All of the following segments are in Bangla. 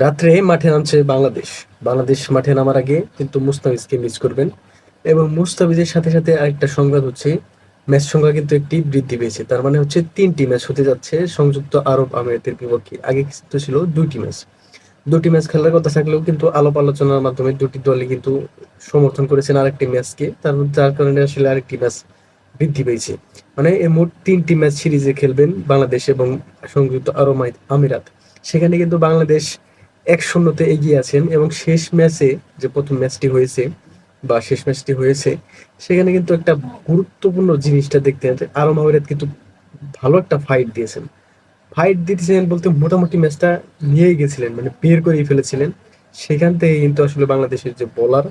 রাত্রে মাঠে নামছে বাংলাদেশ। বাংলাদেশ মাঠে নামার আগে কিন্তু মুস্তাফিজকে মিস করবেন এবং মুস্তাফিজের সাথে সাথে আরেকটা সংবাদ হচ্ছে ম্যাচ সংখ্যা কিন্তু একটি বৃদ্ধি পেয়েছে। তার মানে হচ্ছে তিনটি ম্যাচ হতে যাচ্ছে সংযুক্ত আরব আমিরাতের বিপক্ষে। আগে কিন্তু ছিল দুইটি ম্যাচ দুটি ম্যাচ খেলার কথা থাকলেও কিন্তু আলাপ আলোচনার মাধ্যমে দুটি দলই কিন্তু সমর্থন করেছেন আরেকটি ম্যাচকে তার যার কারণে আসলে আরেকটি ম্যাচ বৃদ্ধি পেয়েছে। মানে এর মোট তিনটি ম্যাচ সিরিজে খেলবেন বাংলাদেশ এবং সংযুক্ত আরব আমিরাত। সেখানে কিন্তু বাংলাদেশ এক শূন্যতে এগিয়ে আছেন এবং শেষ ম্যাচে যে প্রথম ম্যাচটি হয়েছে বা শেষ ম্যাচটি হয়েছে, সেখানে কিন্তু একটা গুরুত্বপূর্ণ জিনিসটা দেখতে আরব আমিরাত কিন্তু ভালো একটা ফাইট দিয়েছেন। ফাইট দিতেছিলেন বলতে মোটামুটি ম্যাচটা নিয়েই গেছিলেন মানে বের করেই ফেলেছিলেন। সেখান থেকে কিন্তু আসলে বাংলাদেশের যে বোলার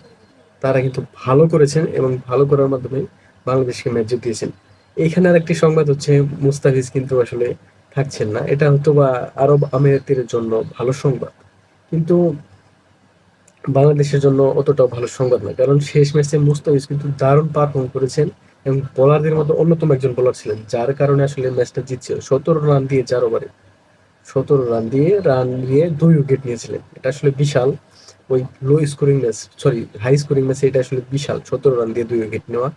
তারা কিন্তু ভালো করেছেন এবং ভালো করার মাধ্যমে বাংলাদেশকে ম্যাচ জিতিয়েছেন। এইখানে আর একটি সংবাদ হচ্ছে, মুস্তাফিজ কিন্তু আসলে থাকছেন না। এটা হয়তো বা আরব আমিরাতের জন্য ভালো সংবাদ। কিন্তু বাংলাদেশের জন্য অতটাও ভালো সংবাদ নয়। কারণ শেষ ম্যাচে মুস্তাফিজ কিন্তু দারুণ পারফর্ম করেছেন এবং বোলারদের মধ্যে অন্যতম একজন বোলার ছিলেন, যার কারণে আসলে ম্যাচটা জিতছিল। সতেরো রান দিয়ে চার ওভারে সতেরো রান দিয়ে রান নিয়ে দুই উইকেট নিয়েছিলেন। এটা আসলে বিশাল। ওই low scoring match sorry high scoring ম্যাচে এটা আসলে বিশাল। সতেরো রান দিয়ে দুই উইকেট নেওয়া।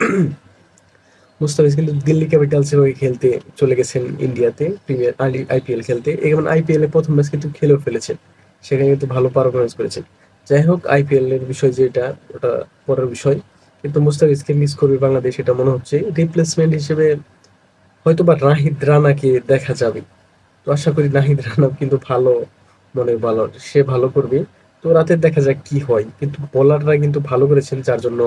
মুস্তাফিজ কিন্তু দিল্লি ক্যাপিটালসের হয়ে খেলতে চলে গেছেন ইন্ডিয়াতে প্রিমিয়ার আইপিএল খেলতে। এবং আইপিএল এ প্রথম ম্যাচ কিন্তু খেলেও ফেলেছেন। সেখানে কিন্তু ভালো পারফরমেন্স করেছেন যাই হোক আইপিএল এর বিষয় যেটা, ওটা পরের বিষয়। কিন্তু মুস্তাফিজকে মিস করবে বাংলাদেশ, এটা মনে হচ্ছে। রিপ্লেসমেন্ট হিসেবে হয়তো বা নাহিদ রানাকে দেখা যাবে। তো আশা করি নাহিদ রানা কিন্তু ভালো মনে বলার সে ভালো করবে। তো রাতে দেখা যাক কি হয়। কিন্তু বোলাররা কিন্তু ভালো করেছেন, যার জন্য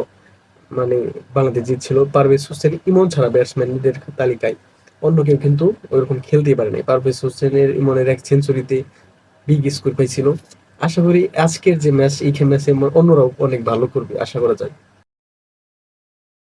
মানে বাংলাদেশ জিতছিল। পারভেজ হোসেন ইমন ছাড়া ব্যাটসম্যানদের তালিকায় অন্য কেউ কিন্তু ওইরকম খেলতেই পারেনি। পারভেজ হোসেনের ইমনের এক সেঞ্চুরিতে বিগ স্কোর পাইছিল। আশা করি আজকের যে ম্যাচ এই ম্যাচে অন্যরাও অনেক ভালো করবে, আশা করা যায়।